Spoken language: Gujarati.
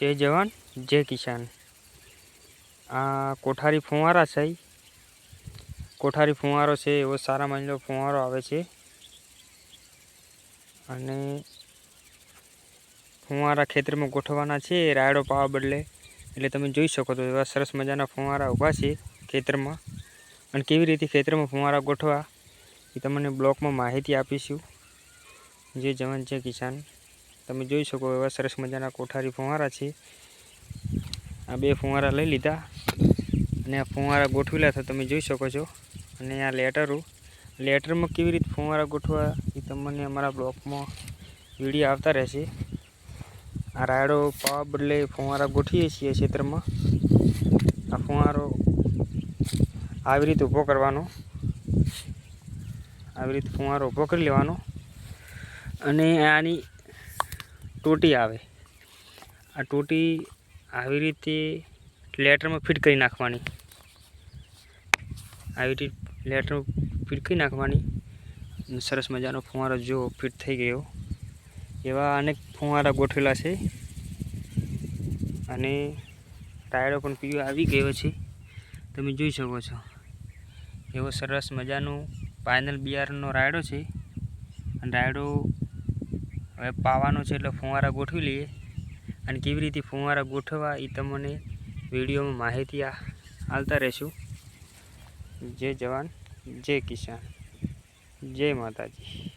જય જવાન, જય કિસાન. આ કોઠારી ફુવારા છે કોઠારી ફુવારો છે, એવો સારા માનલો ફુવારો આવે છે. અને ફુવારા ખેતરમાં ગોઠવવાના છે, રાયડો પાવા બદલે. એટલે તમે જોઈ શકો છો એવા સરસ મજાના ફુવારા ઊભા છે ખેતરમાં. અને કેવી રીતે ખેતરમાં ફુવારા ગોઠવા, એ તમને બ્લોકમાં માહિતી આપીશું. જે જવાન છે કિસાન. તમે જોઈ શકો એવા સરસ મજાના કોઠારી ફુવારા છે. આ બે ફુવારા લઈ લીધા અને આ ફુવારા ગોઠવેલા તો તમે જોઈ શકો છો. અને આ લેટરો, લેટરમાં કેવી રીતે ફુવારા ગોઠવા એ તમને અમારા બ્લોકમાં વીડિયો આવતા રહેશે. આ રાયડો પાવા બદલે ફુવારા ગોઠવીએ છીએ ક્ષેત્રમાં આ ફુવારો આવી રીતે ઊભો કરવાનો. આવી રીતે ફુવારો ઊભો કરી લેવાનો. અને આની ટોટી આવે. આ ટોટી આવી રીતે લેટરમાં ફિટ કરી નાખવાની. આવી રીતે લેટરમાં ફિટ કરી નાખવાની. સરસ મજાનો ફુવારો જો ફિટ થઈ ગયો. એવા અનેક ફુવારા ગોઠવેલા છે. અને ટાયરો પણ પીવા આવી ગયો છે. તમે જોઈ શકો છો. એવો સરસ મજાનો પાયનલ બિયારણનો રાયડો છે. અને રાયડો હવે પાવાનો છે એટલે ફુવારા ગોઠવી લઈએ. અને કેવી રીતે ફુવારા ગોઠવવા એ તમને વિડીયોમાં માહિતી આ આલતા રહેશું. જય જવાન, જય કિસાન, જય માતાજી.